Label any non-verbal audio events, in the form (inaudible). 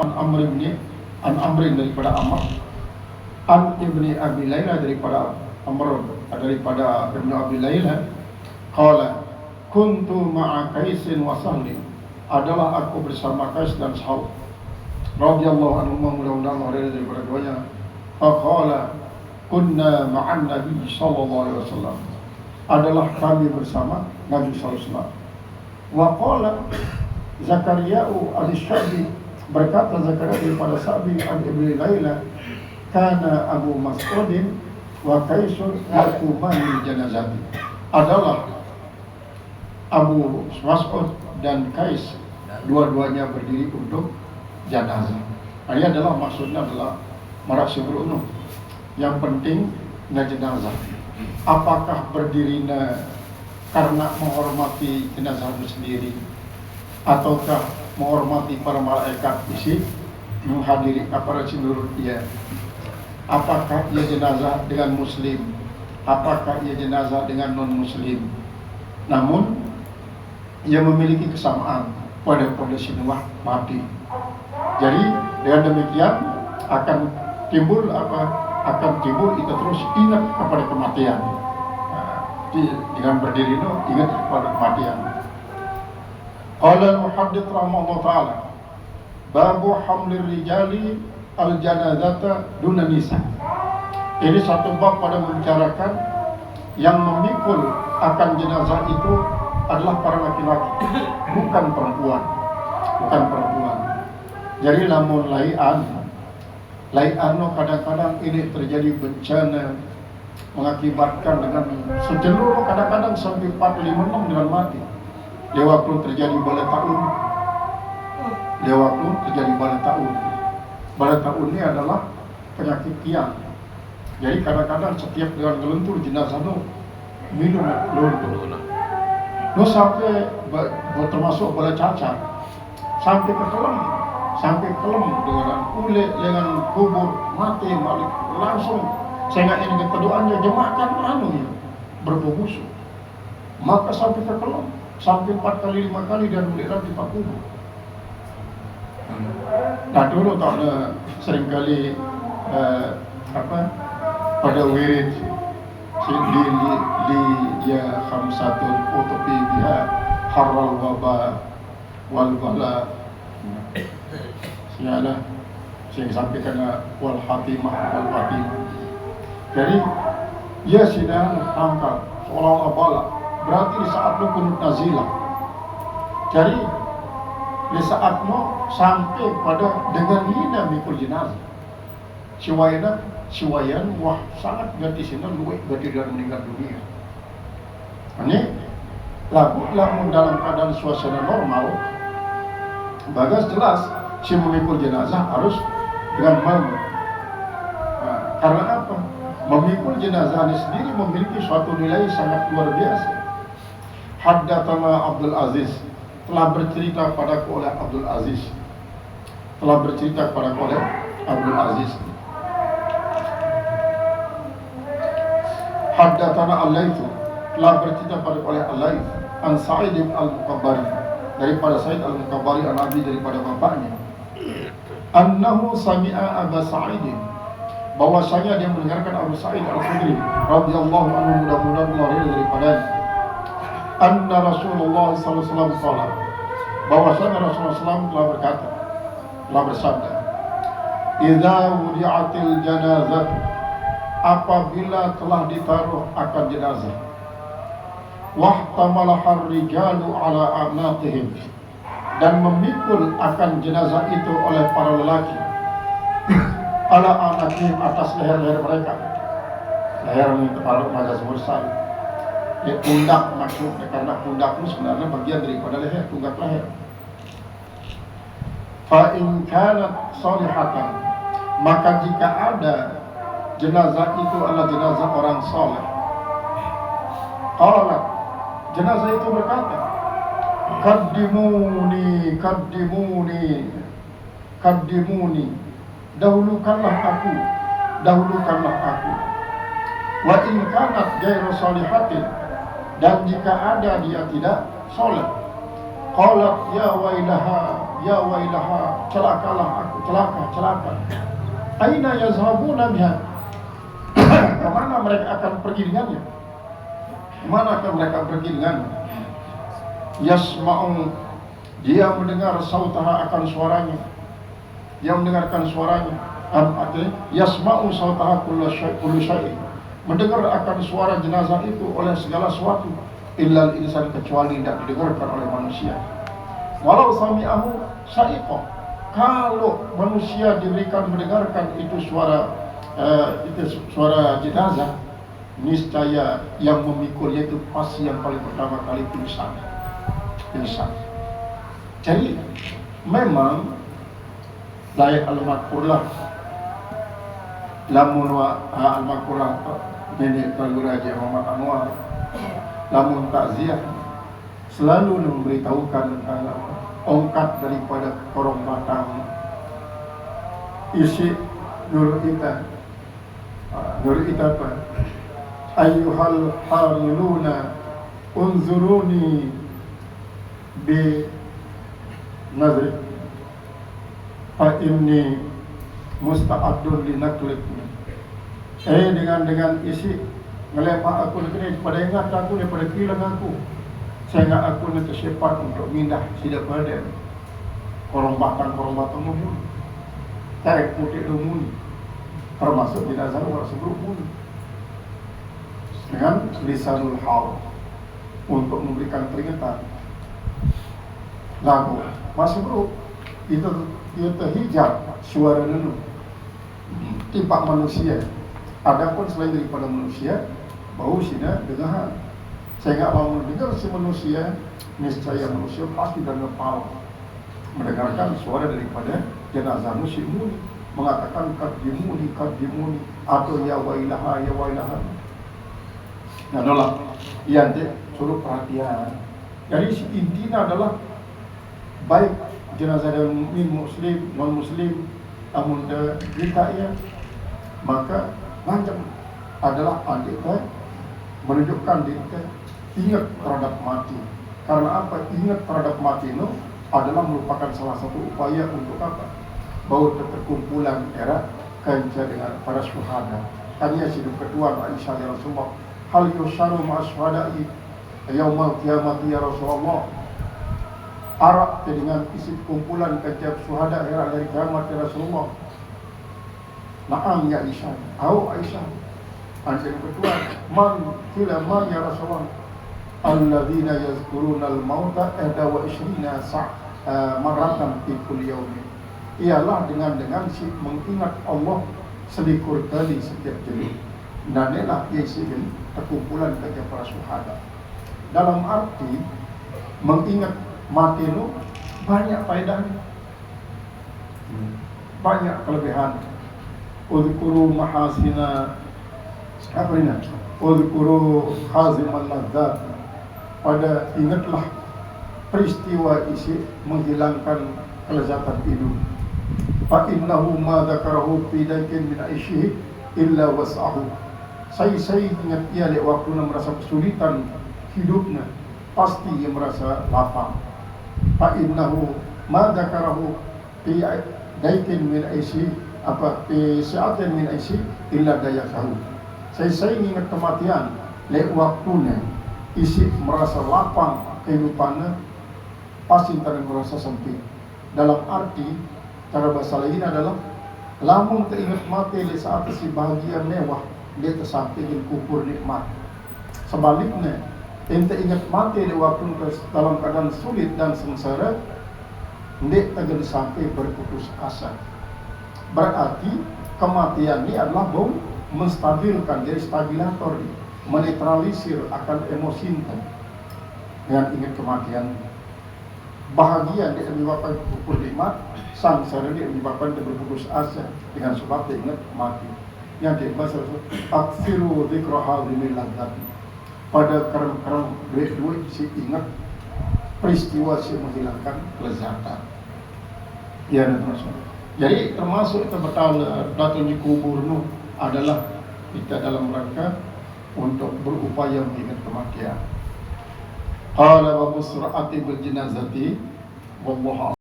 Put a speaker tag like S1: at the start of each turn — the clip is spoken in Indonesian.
S1: an Amr ibni an Amrin daripada Amr. An ibni Abi Laila daripada Amr daripada ibnu Abi Laila. Qala kuntu ma'a Kaisin wa adalah aku bersama Kais dan Sahl. Radhiyallahu anhu mudah-mudahan hari daripada keduanya. Faqala kunna ma'an Nabi sallallahu alaihi wasallam. Adalah kami bersama Nabi sallallahu alaihi wasallam. Wa qala Zakaria'u al-Syabi berkata Zakaria daripada Sa'bi an Ibni Laila kana Abu Mas'udin wa Kaisun yakumani janazati adalah Abu Mas'ud dan Kais dua-duanya berdiri untuk jenazah. Ini adalah maksudnya adalah marasim ulun. Yang penting na jenazah. Apakah berdiri na karena menghormati jenazah sendiri ataukah menghormati para malaikat isi menghadiri aparat menurut dia? Apakah ia jenazah dengan muslim? Apakah ia jenazah dengan non muslim namun ia memiliki kesamaan pada kondisi Nuh mati. Jadi dengan demikian akan timbul apa? Akan timbul kita terus ingat kepada kematian. Nah, dengan berdiri itu ingat kepada kematian Qala al-muhaddith rahimahullah ta'ala Babu hamlir rijali al-janazata duna nisa. Ini satu bab pada membicarakan Yang memikul akan jenazah itu adalah para laki-laki Bukan perempuan. Bukan perempuan. Jadi namun lai'an Lai'an kadang-kadang ini terjadi bencana Mengakibatkan dengan sejenuh kadang-kadang sampai 4-5 dengan mati lewat pun terjadi bala tahun. Lewat pun terjadi bala tahun. Bala tahun ini adalah penyakit tiang. Jadi kadang-kadang setiap dengan gelentur jenazah itu minum gelentur no sampai termasuk bala cacat. Sampai ke kelam. Sampai kelam dengan kulit dengan kubur mati balik langsung. Sehingga ini keduanya jemaahkan anu ya berbau busuk maka sampai ke kelam sampai empat kali lima kali dan mulai di Pak Kubu. Nah dulu tak ada sering kali eh, apa pada wirid di di, di dia khamsatun utubi dia haral waba wal bala. Sialah sehingga sampai kena wal hatimah wal fatimah. Jadi ya sidang angkat seolah-olah balak berarti di saat lu kunut nazilah jadi di saat lu sampai pada dengan hina mikul jenazah. Siwayana siwayan wah sangat ganti sini luwek ganti dan meninggal dunia. Ini lagu lagu dalam keadaan suasana normal bagas jelas si memikul jenazah harus dengan malu. Nah, karena apa? Memikul jenazah ini sendiri memiliki suatu nilai sangat luar biasa Haddatana Abdul Aziz. Telah bercerita pada oleh Abdul Aziz. Telah bercerita pada oleh Abdul Aziz. Haddatana Al-Laythu telah bercerita pada oleh Al-Layth. An Sa'id al-Muqabbari daripada Sa'id al-Muqabbari an Abi daripada bapaknya. Annahu sami'a Aba Sa'id. Bahwasanya dia mendengarkan Abu Sa'id al-Khudri radhiyallahu anhu mudah-mudahan Allah daripadanya anna Rasulullah alaihi wasallam bahwasanya Rasulullah SAW telah berkata telah bersabda idza wudi'atil janazah apabila telah ditaruh akan jenazah wahtamalaha rijalu ala anaqihim dan memikul akan jenazah itu oleh para lelaki (clears throat) ala anaqihim atas leher-leher mereka. Leher ini kepala mazas mursal ya pundak maksudnya karena pundak itu sebenarnya bagian daripada leher tunggak leher. Fa in kanat salihatan maka jika ada jenazah itu adalah jenazah orang saleh. Qalat jenazah itu berkata kaddimuni kaddimuni kaddimuni dahulukanlah aku dahulukanlah aku. Wa in kanat ghairu salihatin dan jika ada dia tidak soleh qalat ya wailaha ya wailaha celakalah aku celaka celaka. Aina yazhabuna biha? Ke mana mereka akan pergi dengannya? Ke mana akan mereka pergi dengannya? Yasma'u. Dia mendengar sautaha akan suaranya. Dia mendengarkan suaranya. Artinya? Yasma'u sautaha kullu syai' mendengar akan suara jenazah itu oleh segala sesuatu illal insan kecuali tidak didengarkan oleh manusia. Walau sami'ahu sa'iqah kalau manusia diberikan mendengarkan itu suara uh, itu suara jenazah niscaya yang memikulnya itu pasti yang paling pertama kali pingsan pingsan jadi memang layak al-makurlah. Lamun wa al-makurlah nenek Tuan Haji Muhammad Anwar. Lamun takziah selalu memberitahukan uh, ongkat daripada korong batang. Isi nur kita uh, nur kita apa? Ayuhal hariluna unzuruni bi nazri. Fa inni musta'adun li eh dengan dengan isi ngelepak aku negeri pada ingat aku daripada kilang aku. Sehingga aku nanti sempat untuk mindah tidak pada korong batang korong batang muni tarik putih muni. Termasuk di nazar orang sebelum muni. Dengan lisanul hal untuk memberikan peringatan. Lagu. Masih bro itu itu hijab suara dulu. Tipak manusia adapun selain daripada manusia bau sini dengar sehingga Allah mendengar si manusia niscaya manusia pasti dan ngepau mendengarkan suara daripada jenazah muslimuni mengatakan kadimuni kadimuni atau ya wailaha ya wailaha nah adalah yang dia suruh perhatian. Jadi intinya adalah baik jenazah dan mukmin muslim non muslim namun kita ya maka macam adalah adik menunjukkan diri ingat terhadap mati. Karena apa? Ingat terhadap mati itu adalah merupakan salah satu upaya untuk apa? Bahawa terkumpulan era kenca dengan para syuhada. Tanya si ketua Aisyah ya Rasulullah, hal yusharu ma'as syuhada'i yaumal kiamat ya Rasulullah. Arak dengan isi kumpulan kenca syuhada era dari kiamat ya Rasulullah. Naam ya Aisyah. Au Aisyah. Anjir ketua, man kila man ya Rasulullah? Alladzina yazkuruna al-mauta ada wa ishrina sa' uh, maratan fi kulli yawmin. Ialah dengan dengan si mengingat Allah selikur kali setiap jeli dan inilah sihir terkumpulan kerja para syuhada. Dalam arti mengingat mati itu banyak faedahnya. Banyak kelebihan mahasina apa ini udhkuru hazimal ladzat pada ingatlah peristiwa isi menghilangkan kelezatan hidup. Fa innahu ma dzakarahu fi dakin min aishihi illa was'ahu. Saya ingat ia lewat waktu merasa kesulitan hidupnya pasti ia merasa lapang. Fa innahu ma dzakarahu fi dakin min aishihi apa fi sa'atin min aishihi illa dayakahu. Saya saya ingat kematian. Lewat waktunya isi merasa lapang kehidupannya pasti tak merasa sempit. Dalam arti cara bahasa lain adalah lamun teringat mati di saat si bahagia mewah dia tersamping kupur nikmat. Sebaliknya ente ingat mati di waktu dalam keadaan sulit dan sengsara dia tak sampai berputus asa berarti kematian ini adalah bom menstabilkan jadi stabilator ini menetralisir akan emosi dengan ingat kematian bahagia dia menyebabkan pukul nikmat sangsara dia menyebabkan dia berputus asa dengan sebab dia ingat mati yang dia bahasa aksiru zikra hadhimil ladzat pada kerang-kerang duit-duit si ingat peristiwa si menghilangkan kelezatan. Ya dan jadi termasuk kita betul datang di kubur nu adalah kita dalam rangka untuk berupaya mengingat kematian. Qala wa musra'ati bil janazati wallahu